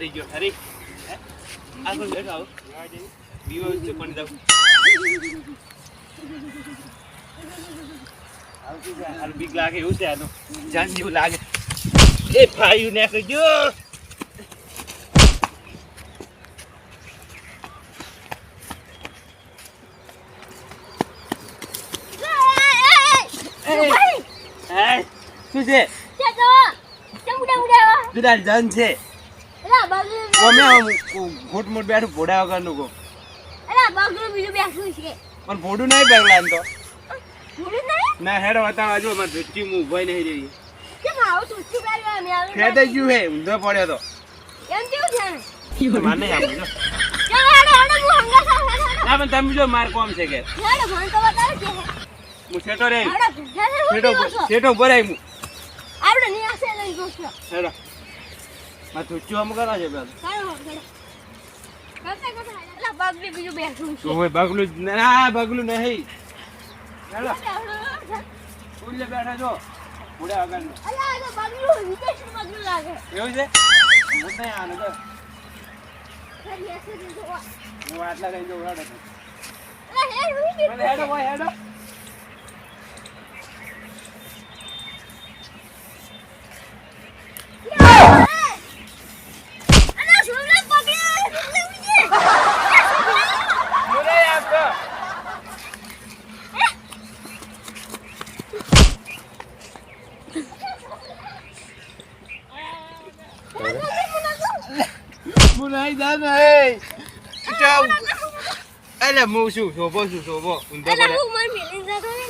હરી જો અરે? આ કોઈ બેઠો આવો બીવો છે પણ જાવ હાલ બીક લાગે એવું છે આનું જાન જેવું લાગે એ ભાઈ ને કહેજો શું છે જુદા જન છે અમે મોટ મોટ બેઠું ભોડા વગરનું કો પણ ભોડું નહીં બેગલા એમ તો. ના હેડો બતાવો હજુ અમારે ધુચ્ચી હું ઉભાઈ નહીં રહી. ખેતે ગયું હે ઊંધો પડ્યો તો. માર નહીં આવું જો. ના પણ તમે જો માર કોમ છે કે. હું છેટો રે છેટો છેટો ઊભો હું. આપણે નહીં હશે લઈ જોશું. હેડો. માર ધુચ્ચું આમ કરા છે પેલું બીજું બેઠું તો હોય બગલું ના બગલું નહીં. હેડો ઉડલે બેઠા જો. ભોડા વગરનું અલા આ બગલું વિદેશનું બગલું લાગે. એવું છે? હું નહીં આનો તો. હું આટલા કઈ જવું હેડો હેડો ભાઈ હેડો અલા સોમલા પકડ્યા સોમલા ઉડી હું નહીં આપતો હું નહીં જાણો એ ચાલ એટલે હું શું શોભો છું શોભો? અલા પડે. હું માર મિલિન જતો ને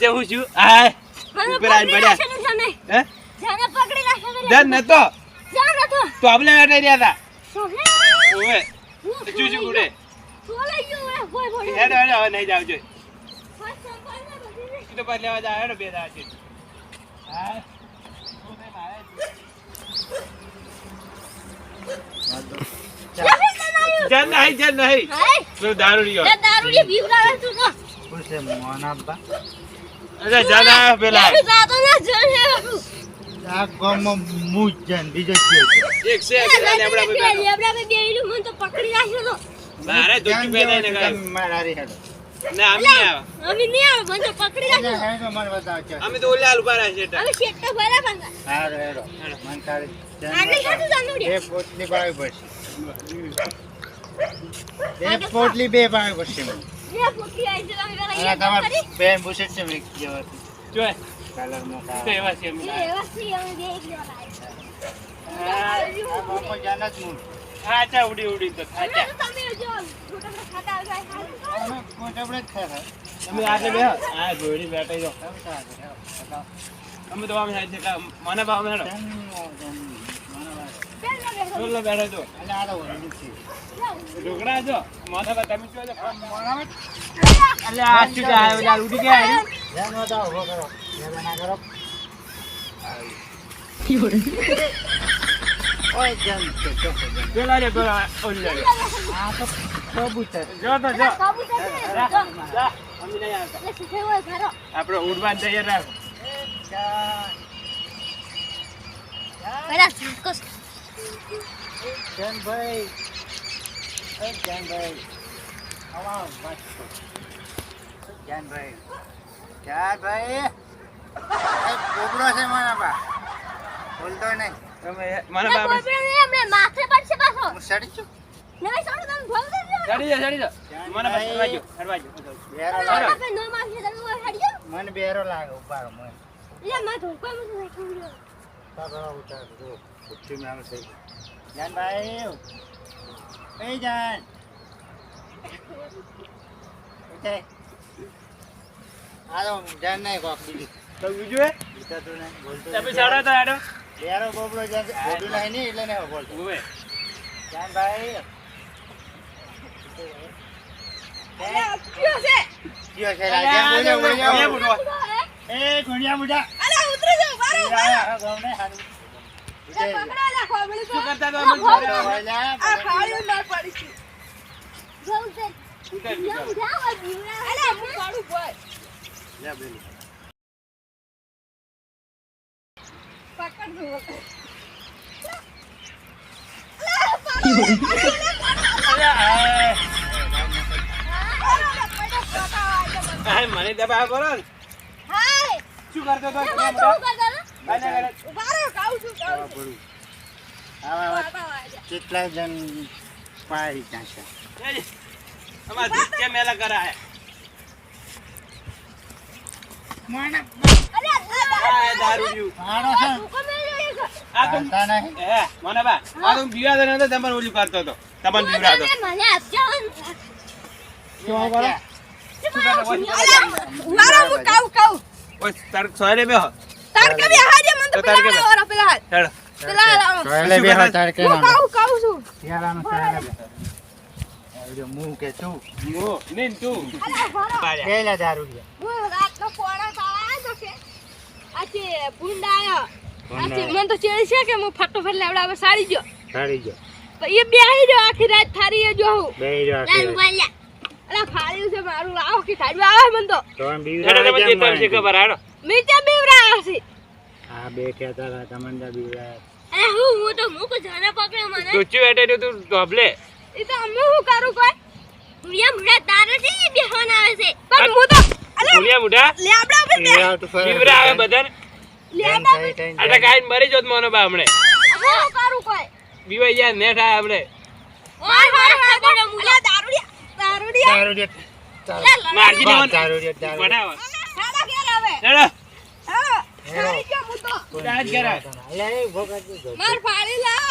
જે હું છું આ મને ઉપર પકડી પડ્યા. ને. જાને હે? જાને પકડી રાખે ને ધન નતો. જાને તો તો આપણે બેઠા રહ્યા હતા. ઓવે. ચૂ ચૂ ગુડે સોલે ગયો. હે ભોય ભોય હેડો હેડો હવે નહીં જાવ જોઈએ. ફર્સ્ટ સંભાળ ને બધી ને. ઈ તો પાછા લેવા જા હેડો બે દાડા છે હા શું થાય મારે? જાને જન નહીં. જન નહીં પેલું દારૂડિયો એ દારૂડી બીવડાવે તું તો. અરે જન આ પેલા. દારૂ જાતો ના જણ હે બાબુ. એક છે એ પેલા લેબડા પર લેબડા પર બેહીને મને તો પકડી રાખ્યો તો. મારે ધોતી પહેરાય ને કાંઈ. ના અમે નહીં અમે નહીં આવે, મને તો પકડી રાખ્યો. તો. અમે તો ઓલા ઊભા રહ્યા છે. અમે શેઠ ભર્યા પાછા. આને ખાધું દારૂડિયા. પોટલી બે પાણી પડશે બે આવી છે, તમે તમાર બેન છે મેં જેવાથી જોય તો એવા છે અમે. એવા છીએ, અમે બે એક આ જાને જ મૂળ. આચા ઉડી ઉડી તો અમે તમે જો ઘૂંટણમાં ખાતા આવતા ખાતા. અમે આજે બે આ ઘોડી બેઠા છો તમે તો આમ છે મને ભાવ વાત. પેલા બેઠો. છો અને આ તો. ઢોકળા છો માથા પર તમે છો એટલે આ શું આ ઓલા ઉડી ગયા ધ્યાન વધારો, હો કરો. ધ્યાન ના કરો. ઓય જન તો તો પેલા રે પેલા ઓલી રે આ તો કબૂતર. જો તો જો કબૂતર જા, જો. અમે નહીં આવતા એટલે શીખે હોય ઘરો આપણે ઉડવાન તૈયાર રાખો. પેલા circus. જનભાઈ. એ આવા વાંચો. જનભાઈ. એ કોબરો છે મારા બા. બોલતો નહીં. તમે મારા બા બાપ બોયફ્રેન્ડ માથે પડશે પાછો. હું સડી છું. નહીં સડો તમે ભોગ. ચડી જા સડી જા મને બસ ફરવાજો ફરવાજો બેરો લાગે. મને બેરો લાગે ઉપાડો મને એટલે મારે ધોકામાં તો નાખ્યું જાનભાઈ એ જાન. જાન નહીં કોક બીજું. તો બીજું બીજા તો નહીં બોલતો તમે ચાડો તો આડો બેરો બોબડો જાન બોલતું નહીં ને એટલે નહીં બોલતો. ઉવે. જાનભાઈ અરે, છે. કયો છે? રાજા બોલ્યો બોલ્યો. એ ગુણિયા બુડા મને દબા કરો ને. હાય શું કરતો તો શું કરતા હતા? કેટલા જણ પાડી નાખે અમાર ધીકે મેલા કરાય અરે, આ આ એ છે ને, ભૂકો મેલ્યો એક. આ તો જાણતા મને બા આ તો બીવાતો નતો તમને ઓલું કરતો હતો તમને બીવડાતો તમે મને આપજો. શું કરો શું. ઓય તાર બેહો તાર કે બી હાજે મન તો પેલા તાર કે પેલા હાલ. હેડ પેલા લાવો. સોયલે બેહો તાર કે હું. ખાઉં, ખાઉં છું. બેહો. હવે જો મું કે તું મો નીન તું. પેલા દારૂ હું રાત નો ખાવા આવ્યો તો કે આજે ભૂંડ. આજે મન તો ચેડી છે કે હું ફટોફટ લેવડાવે સારી ગયો સારી ગયો. એ આવી જો આખી રાત થારી એ જો હું. બે જો આખી રાત. અરે ફાળ્યું છે મારું. લાવો કે થારી આવે મન તો. તો જે નહીં? ખબર હાડો મેં ત્યાં બીવરા છે આ બે કહેતા હતા તમંડા બીવડાવે. અરે હું હું તો મુક જાને પકડે મને. તું એટે તું ડોબલે એ તો અમે હું કરું કોઈ? મુયા મુડા તારે છે એ બેહવાન આવે છે. પણ હું તો અલે ભૂલ્યા મુઢા લેબડા પર એ આવતું ફરે. આવે બધાને? લેબડા થઈ, થઈ, આટલા કાઈ મરી જોત મોનો બા હમણે. હું કરું કોઈ? બીવાઈ જાય નેઠ આયા હમણે. ઓય મારે ખબર મુલા દારૂડિયા. દારૂડિયા. દારૂડિયા. દારૂ- મારજી બા, દેવાનું. દારૂડિયા, દારૂડિયા. વડાવો સાડા ઘેર આવે હેડો હા સાડી ગયો હું તો કોઈ રાજ બીવડાવતો કરાય. ના. અલ્યા, એ ઊભો કરજો, કરા માર ફાડી લા